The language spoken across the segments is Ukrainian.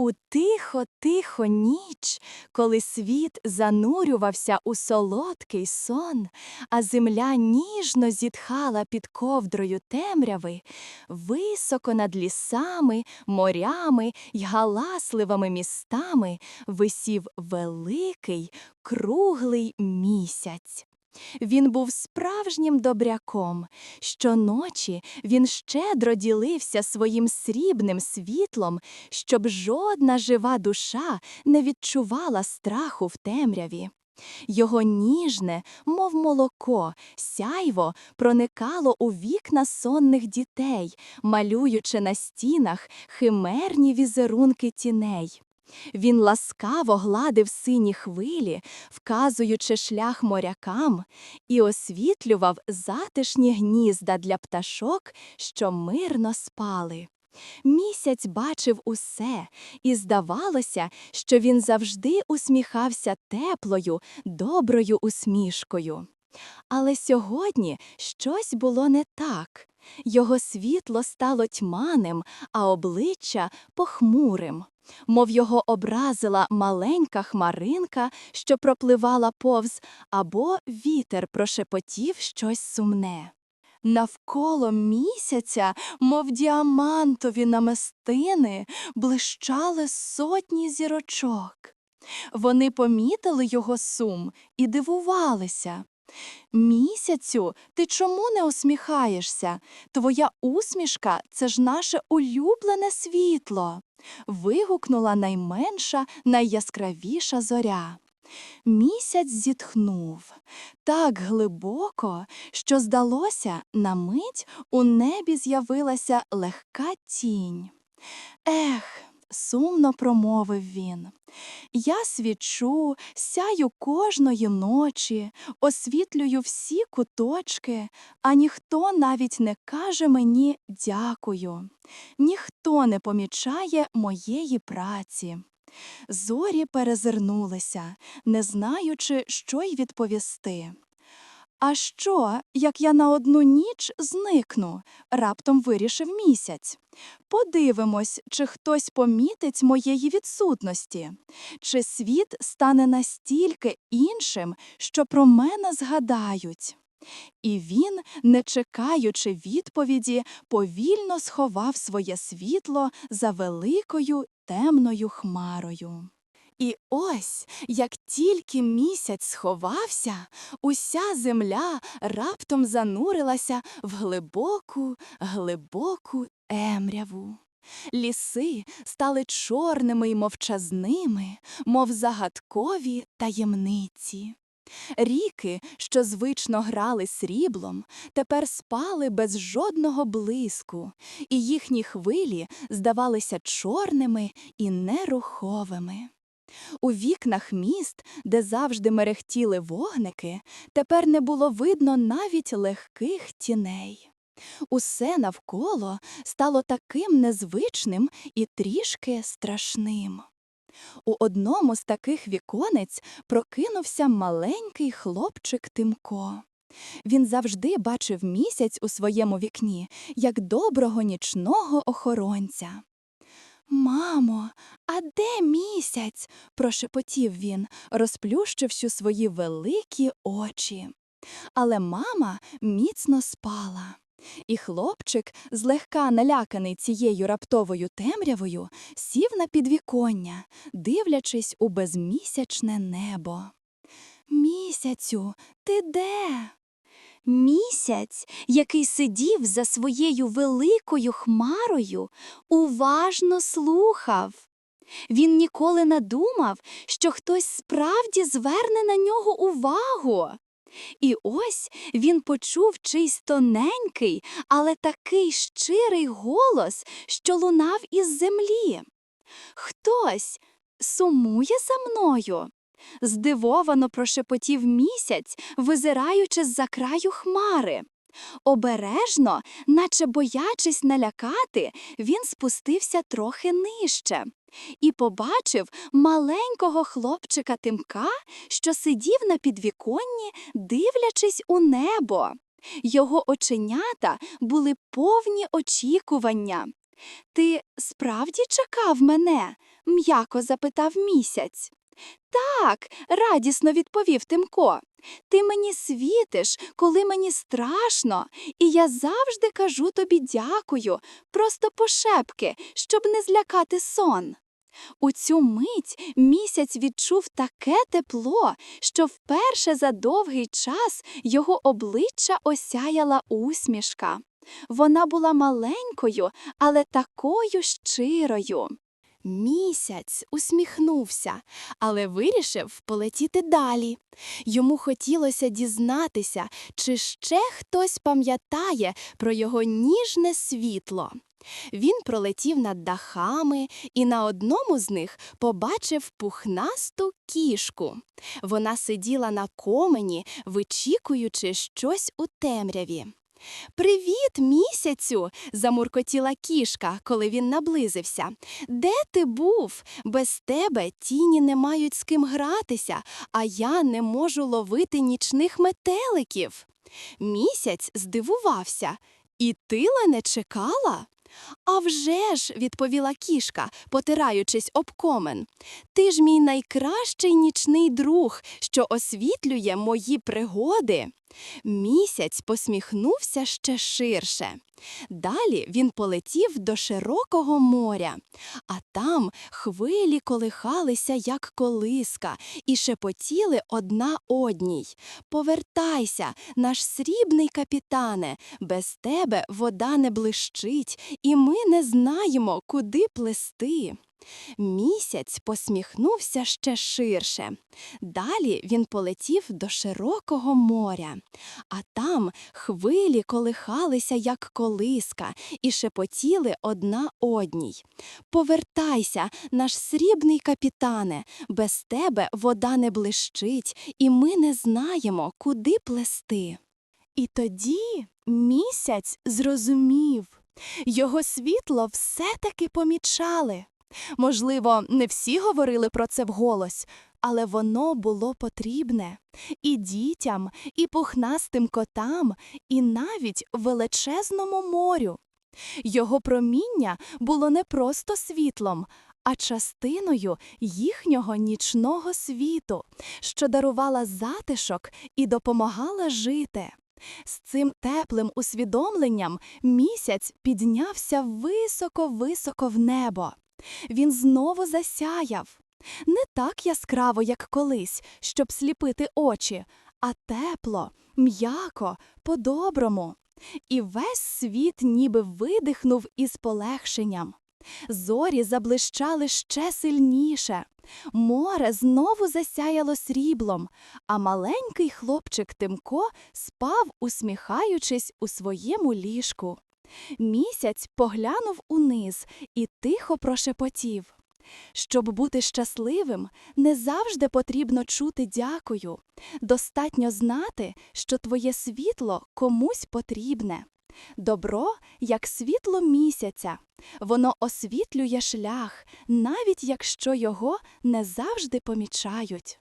У тихо-тихо ніч, коли світ занурювався у солодкий сон, а земля ніжно зітхала під ковдрою темряви, високо над лісами, морями й галасливими містами висів великий круглий місяць. Він був справжнім добряком. Щоночі він щедро ділився своїм срібним світлом, щоб жодна жива душа не відчувала страху в темряві. Його ніжне, мов молоко, сяйво проникало у вікна сонних дітей, малюючи на стінах химерні візерунки тіней. Він ласкаво гладив сині хвилі, вказуючи шлях морякам, і освітлював затишні гнізда для пташок, що мирно спали. Місяць бачив усе, і здавалося, що він завжди усміхався теплою, доброю усмішкою. Але сьогодні щось було не так. Його світло стало тьманим, а обличчя похмурим мов його образила маленька хмаринка, що пропливала повз, або вітер прошепотів щось сумне. Навколо місяця, мов діамантові намистини, блищали сотні зірочок. Вони помітили його сум і дивувалися. Місяцю, ти чому не усміхаєшся? Твоя усмішка це ж наше улюблене світло. Вигукнула найменша, найяскравіша зоря. Місяць зітхнув так глибоко, що, здалося, на мить у небі з'явилася легка тінь. Ех, сумно промовив він. Я свічу, сяю кожної ночі, освітлюю всі куточки, а ніхто навіть не каже мені дякую, ніхто не помічає моєї праці. Зорі перезирнулися, не знаючи, що й відповісти. А що, як я на одну ніч зникну? раптом вирішив місяць. Подивимось, чи хтось помітить моєї відсутності, чи світ стане настільки іншим, що про мене згадають. І він, не чекаючи відповіді, повільно сховав своє світло за великою темною хмарою. І ось, як тільки місяць сховався, уся земля раптом занурилася в глибоку, глибоку темряву. Ліси стали чорними й мовчазними, мов загадкові таємниці. Ріки, що звично грали сріблом, тепер спали без жодного блиску, і їхні хвилі здавалися чорними і неруховими. У вікнах міст, де завжди мерехтіли вогники, тепер не було видно навіть легких тіней. Усе навколо стало таким незвичним і трішки страшним. У одному з таких віконець прокинувся маленький хлопчик Тимко. Він завжди бачив місяць у своєму вікні як доброго нічного охоронця. Мамо, а де місяць? прошепотів він, розплющивши свої великі очі. Але мама міцно спала. І хлопчик, злегка наляканий цією раптовою темрявою, сів на підвіконня, дивлячись у безмісячне небо. Місяцю, ти де? Місяць, який сидів за своєю великою хмарою, уважно слухав. Він ніколи не думав, що хтось справді зверне на нього увагу. І ось він почув чийсь тоненький, але такий щирий голос, що лунав із землі. Хтось сумує за мною. Здивовано прошепотів місяць, визираючи з-за краю хмари. Обережно, наче боячись налякати, він спустився трохи нижче і побачив маленького хлопчика Тимка, що сидів на підвіконні, дивлячись у небо. Його оченята були повні очікування. Ти справді чекав мене, м'яко запитав місяць. Так, радісно відповів Тимко. Ти мені світиш, коли мені страшно, і я завжди кажу тобі дякую, просто пошепки, щоб не злякати сон. У цю мить місяць відчув таке тепло, що вперше за довгий час його обличчя осяяла усмішка. Вона була маленькою, але такою щирою. Місяць усміхнувся, але вирішив полетіти далі. Йому хотілося дізнатися, чи ще хтось пам'ятає про його ніжне світло. Він пролетів над дахами і на одному з них побачив пухнасту кішку. Вона сиділа на комені, вичікуючи щось у темряві. Привіт, місяцю. замуркотіла кішка, коли він наблизився. Де ти був? Без тебе тіні не мають з ким гратися, а я не можу ловити нічних метеликів. Місяць здивувався. І ти не чекала? «А вже ж», – відповіла кішка, потираючись об комен. Ти ж мій найкращий нічний друг, що освітлює мої пригоди. Місяць посміхнувся ще ширше. Далі він полетів до широкого моря, а там хвилі колихалися, як колиска, і шепотіли одна одній. Повертайся, наш срібний капітане, без тебе вода не блищить, і ми не знаємо, куди плести. Місяць посміхнувся ще ширше. Далі він полетів до широкого моря, а там хвилі колихалися, як колиска, і шепотіли одна одній. Повертайся, наш срібний капітане, без тебе вода не блищить, і ми не знаємо, куди плести. І тоді місяць зрозумів. Його світло все-таки помічали. Можливо, не всі говорили про це вголос, але воно було потрібне і дітям, і пухнастим котам, і навіть величезному морю. Його проміння було не просто світлом, а частиною їхнього нічного світу, що дарувала затишок і допомагала жити. З цим теплим усвідомленням місяць піднявся високо-високо в небо. Він знову засяяв. Не так яскраво, як колись, щоб сліпити очі, а тепло, м'яко, по-доброму. І весь світ ніби видихнув із полегшенням. Зорі заблищали ще сильніше. Море знову засяяло сріблом, а маленький хлопчик Тимко спав, усміхаючись у своєму ліжку. Місяць поглянув униз і тихо прошепотів. Щоб бути щасливим, не завжди потрібно чути дякую. Достатньо знати, що твоє світло комусь потрібне. Добро, як світло місяця, воно освітлює шлях, навіть якщо його не завжди помічають.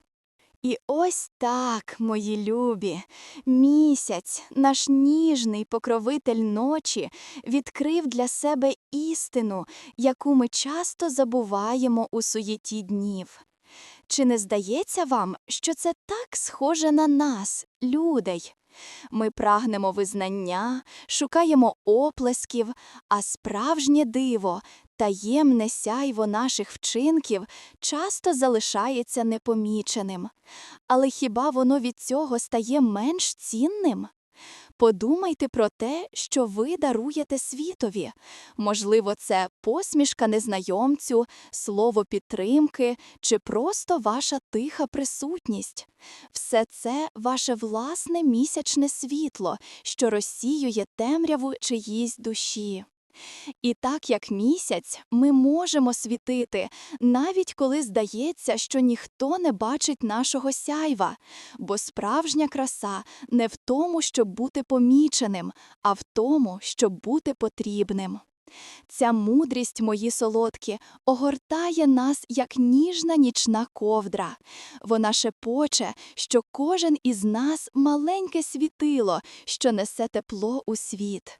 І ось так, мої любі, місяць, наш ніжний покровитель ночі, відкрив для себе істину, яку ми часто забуваємо у суєті днів. Чи не здається вам, що це так схоже на нас, людей? Ми прагнемо визнання, шукаємо оплесків, а справжнє диво, таємне сяйво наших вчинків часто залишається непоміченим. Але хіба воно від цього стає менш цінним? Подумайте про те, що ви даруєте світові. Можливо, це посмішка незнайомцю, слово підтримки чи просто ваша тиха присутність. Все це ваше власне місячне світло, що розсіює темряву чиїсь душі. І так як місяць, ми можемо світити, навіть коли здається, що ніхто не бачить нашого сяйва, бо справжня краса не в тому, щоб бути поміченим, а в тому, щоб бути потрібним. Ця мудрість, мої солодкі, огортає нас, як ніжна нічна ковдра. Вона шепоче, що кожен із нас маленьке світило, що несе тепло у світ.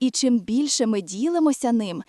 І чим більше ми ділимося ним,